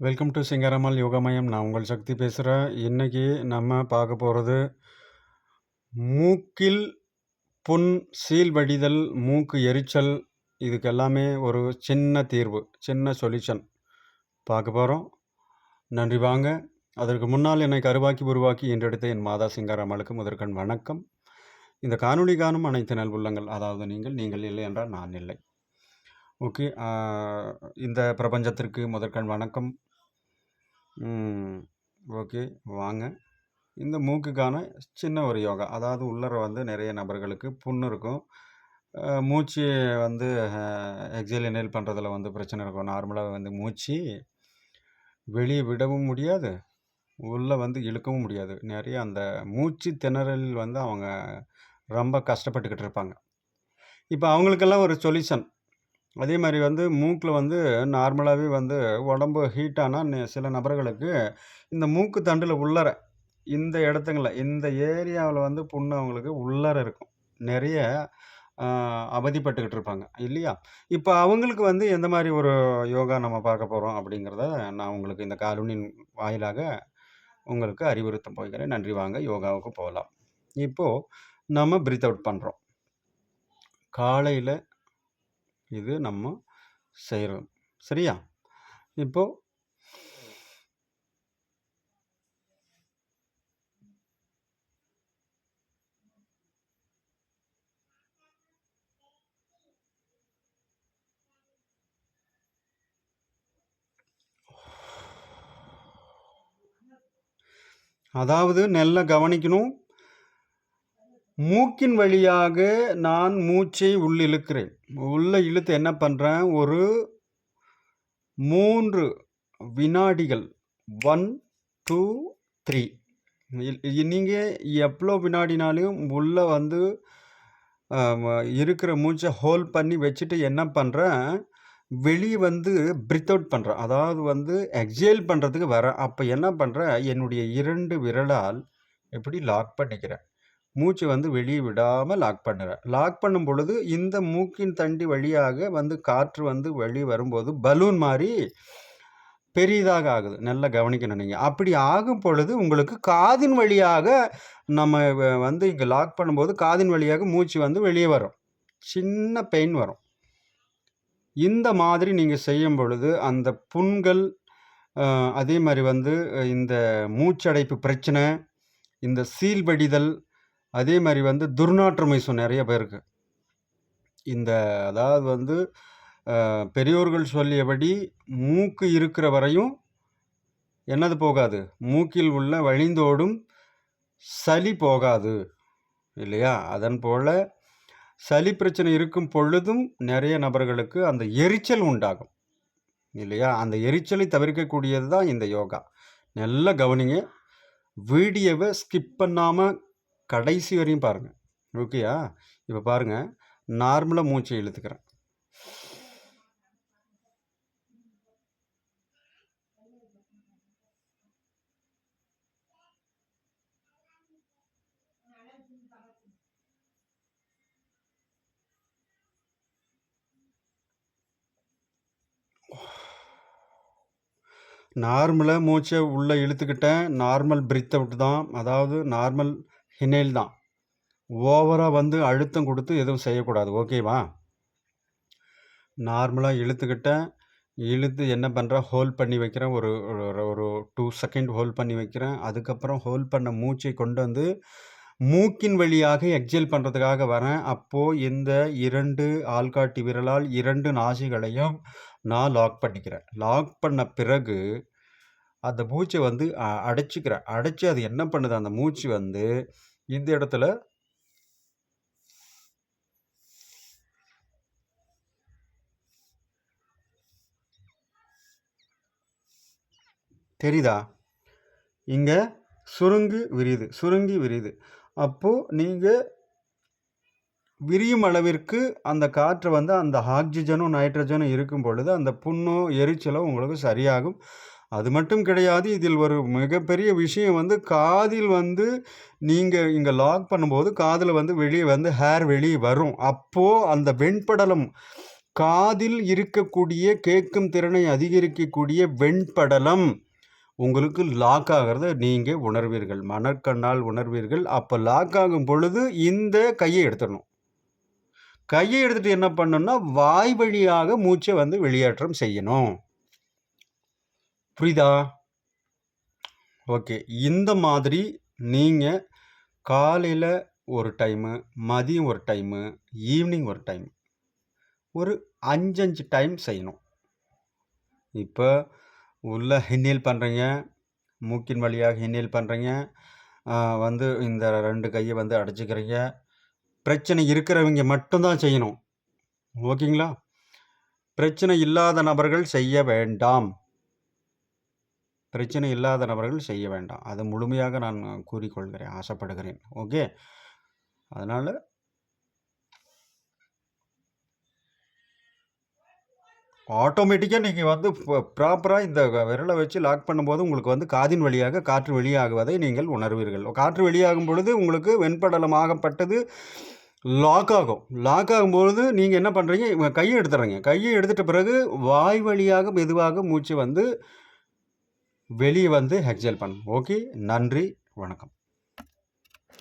Welcome to சிங்கரமல் யோகமயம் நான் உங்கள் சக்தி பேசுகிறேன் இன்றைக்கி நம்ம பார்க்க போகிறது மூக்கில் புண் சீல் வடிதல் மூக்கு எரிச்சல் இதுக்கு எல்லாமே ஒரு சின்ன தீர்வு சின்ன சொல்யூஷன் பார்க்க போகிறோம் நன்றி வாங்க. அதற்கு முன்னால் என்னை கருவாக்கி உருவாக்கி இன்றெடுத்த என் மாதா சிங்காராமலுக்கு முதற்கண் வணக்கம். இந்த காணொளி காணும் அனைத்து நல்வுள்ளங்கள் அதாவது நீங்கள் நீங்கள் இல்லை என்றால் நான் இல்லை. ஓகே இந்த பிரபஞ்சத்திற்கு முதற்கண் வணக்கம். ஓகே வாங்க. இந்த மூக்குக்கான சின்ன ஒரு யோகா. அதாவது உள்ளர வந்து நிறைய நபர்களுக்கு புண்ணு இருக்கும். மூச்சு வந்து எக்ஸைல் இனேல் பண்ணுறதுல வந்து பிரச்சனை இருக்கும். நார்மலாக வந்து மூச்சு வெளியே விடவும் முடியாது. உள்ளே வந்து இழுக்கவும் முடியாது. நிறைய அந்த மூச்சு திணறல் வந்து அவங்க ரொம்ப கஷ்டப்பட்டுக்கிட்டு இருப்பாங்க. இப்போ அவங்களுக்கெல்லாம் ஒரு சொல்யூஷன் அதே மாதிரி வந்து மூக்கில் வந்து நார்மலாகவே வந்து உடம்பு ஹீட்டானால் சில நபர்களுக்கு இந்த மூக்கு தண்டில் உள்ளர இந்த இடத்துங்கள இந்த ஏரியாவில் வந்து புண்ணு அவங்களுக்கு உள்ளர இருக்கும். நிறைய அவதிப்பட்டுக்கிட்டு இருப்பாங்க. இல்லையா? இப்போ அவங்களுக்கு வந்து எந்த மாதிரி ஒரு யோகா நம்ம பார்க்க போகிறோம் அப்படிங்கிறத நான் உங்களுக்கு இந்த காலனின் வாயிலாக உங்களுக்கு அறிவுறுத்த போகிறேன். நன்றி வாங்க. யோகாவுக்கு போகலாம். இப்போது நம்ம பிரீத் அவுட் பண்ணுறோம் காலையில் இது நம்ம செய்கிறோம் சரியா? இப்போ அதாவது நெல்லை கவனிக்கணும். மூக்கின் வழியாக நான் மூச்சை உள் இழுக்கிறேன் உள்ள இழுத்து என்ன பண்ணுறேன் ஒரு மூன்று வினாடிகள். ஒன் டூ த்ரீ நீங்கள் எவ்வளோ வினாடினாலையும் உள்ளே வந்து இருக்கிற மூச்சை ஹோல்ட் பண்ணி வச்சுட்டு என்ன பண்ணுறேன் வெளியே வந்து பிரித் அவுட் பண்ணுறேன் அதாவது வந்து எக்ஸேல் பண்ணுறதுக்கு வரேன். அப்போ என்ன பண்ணுறேன் என்னுடைய இரண்டு விரலால் எப்படி லாக் பண்ணிக்கிறேன். மூச்சு வந்து வெளியே விடாமல் லாக் பண்ணுறேன் லாக் பண்ணும் பொழுது இந்த மூக்கின் தண்டி வழியாக வந்து காற்று வந்து வெளியே வரும்போது பலூன் மாதிரி பெரியதாக ஆகுது. நல்லா கவனிக்கணும் நீங்கள் அப்படி ஆகும் பொழுது உங்களுக்கு காதின் வழியாக நம்ம வந்து இங்கே லாக் பண்ணும்போது காதின் வழியாக மூச்சு வந்து வெளியே வரும். சின்ன பெயின் வரும். இந்த மாதிரி நீங்கள் செய்யும் பொழுது அந்த புண்கள் அதே மாதிரி வந்து இந்த மூச்சடைப்பு பிரச்சனை இந்த சீல் வடிதல் அதே மாதிரி வந்து துர்நாற்றம் வீசும் நிறைய பேருக்கு. இந்த அதாவது வந்து பெரியோர்கள் சொல்லியபடி மூக்கு இருக்கிற வரையும் என்னது போகாது. மூக்கில் உள்ள வழிந்தோடும் சளி போகாது இல்லையா? அதன் போல் சளி பிரச்சனை இருக்கும் பொழுதும் நிறைய நபர்களுக்கு அந்த எரிச்சல் உண்டாகும் இல்லையா? அந்த எரிச்சலை தவிர்க்கக்கூடியது தான் இந்த யோகா. நல்லா கவனிங்க. வீடியோவை ஸ்கிப் பண்ணாமல் கடைசி வரையும் பாருங்கள் ஓகேயா இப்போ பாருங்கள் நார்மலாக மூச்சை இழுத்துக்கிறேன். நார்மலாக மூச்சை உள்ளே இழுத்துக்கிட்டேன். நார்மல் பிரித் அவுட் தான் அதாவது நார்மல் ஹினைல் தான். ஓவராக வந்து அழுத்தம் கொடுத்து எதுவும் செய்யக்கூடாது. ஓகேவா? நார்மலாக இழுத்துக்கிட்டேன் இழுத்து என்ன பண்ணுறேன் ஹோல் பண்ணி வைக்கிறேன். ஒரு ஒரு டூ செகண்ட் ஹோல் பண்ணி வைக்கிறேன். அதுக்கப்புறம் ஹோல் பண்ண மூச்சை கொண்டு வந்து மூக்கின் வழியாக எக்ஸேல் பண்ணுறதுக்காக வரேன். அப்போது இந்த இரண்டு ஆள்காட்டி விரலால் இரண்டு நாசிகளையும் நான் லாக் பண்ணிக்கிறேன். லாக் பண்ண பிறகு அந்த மூச்சை வந்து அடைச்சிக்கிறேன். அடைச்சி அது என்ன பண்ணுது? அந்த மூச்சு வந்து இந்த இடத்துல தெரியுதா? இங்கே சுருங்கி விரியுது சுருங்கி விரியுது. அப்போது நீங்கள் விரியும் அளவிற்கு அந்த காற்று வந்து அந்த ஆக்சிஜனும் நைட்ரஜனும் இருக்கும் பொழுது அந்த புண்ணோ எரிச்சலோ உங்களுக்கு சரியாகும். அது மட்டும் கிடையாது இதில் ஒரு மிகப்பெரிய விஷயம் வந்து காதில் வந்து நீங்கள் இங்கே லாக் பண்ணும்போது காதில் வந்து வெளியே வந்து ஹேர் வெளியே வரும். அப்போது அந்த வெண்படலம் காதில் இருக்கக்கூடிய கேட்கும் திறனை அதிகரிக்கக்கூடிய வெண்படலம் உங்களுக்கு லாக் ஆகிறத நீங்கள் உணர்வீர்கள். மணற்கண்ணால் உணர்வீர்கள். அப்போ லாக் ஆகும் பொழுது இந்த கையை எடுத்துடணும். கையை எடுத்துகிட்டு என்ன பண்ணணும்னா வாய் வழியாக மூச்சை வந்து வெளியேற்றம் செய்யணும். புரியுதா? ஓகே. இந்த மாதிரி நீங்கள் காலையில் ஒரு டைமு மதியம் ஒரு டைமு ஈவினிங் ஒரு டைம் ஒரு அஞ்சஞ்சு டைம் செய்யணும். இப்போ உள்ள ஹின்னேல் பண்ணுறீங்க மூக்கின் வழியாக ஹின்னேல் பண்ணுறீங்க வந்து இந்த ரெண்டு கையை வந்து அடைச்சிக்கிறீங்க. பிரச்சனை இருக்கிறவங்க மட்டும்தான் செய்யணும். ஓகேங்களா? பிரச்சனை இல்லாத நபர்கள் செய்ய வேண்டாம். பிரச்சனை இல்லாத நபர்கள் செய்ய வேண்டாம். அது முழுமையாக நான் கூறிக்கொள்கிறேன் ஆசைப்படுகிறேன். ஓகே? அதனால் ஆட்டோமேட்டிக்காக நீங்கள் வந்து ப்ராப்பராக இந்த விரலை வச்சு லாக் பண்ணும்போது உங்களுக்கு வந்து காதின் வழியாக காற்று வெளியாகுவதை நீங்கள் உணர்வீர்கள். காற்று வெளியாகும் பொழுது உங்களுக்கு வெண்படலமாகப்பட்டது லாக் ஆகும். லாக் ஆகும்பொழுது நீங்கள் என்ன பண்ணுறீங்க கையை எடுத்துடுறீங்க. கையை எடுத்துகிட்ட பிறகு வாய் வழியாக மெதுவாக மூச்சு வந்து வெளியே வந்து ஹெக்ஸல் பண்ணும். ஓகே நன்றி. வணக்கம்.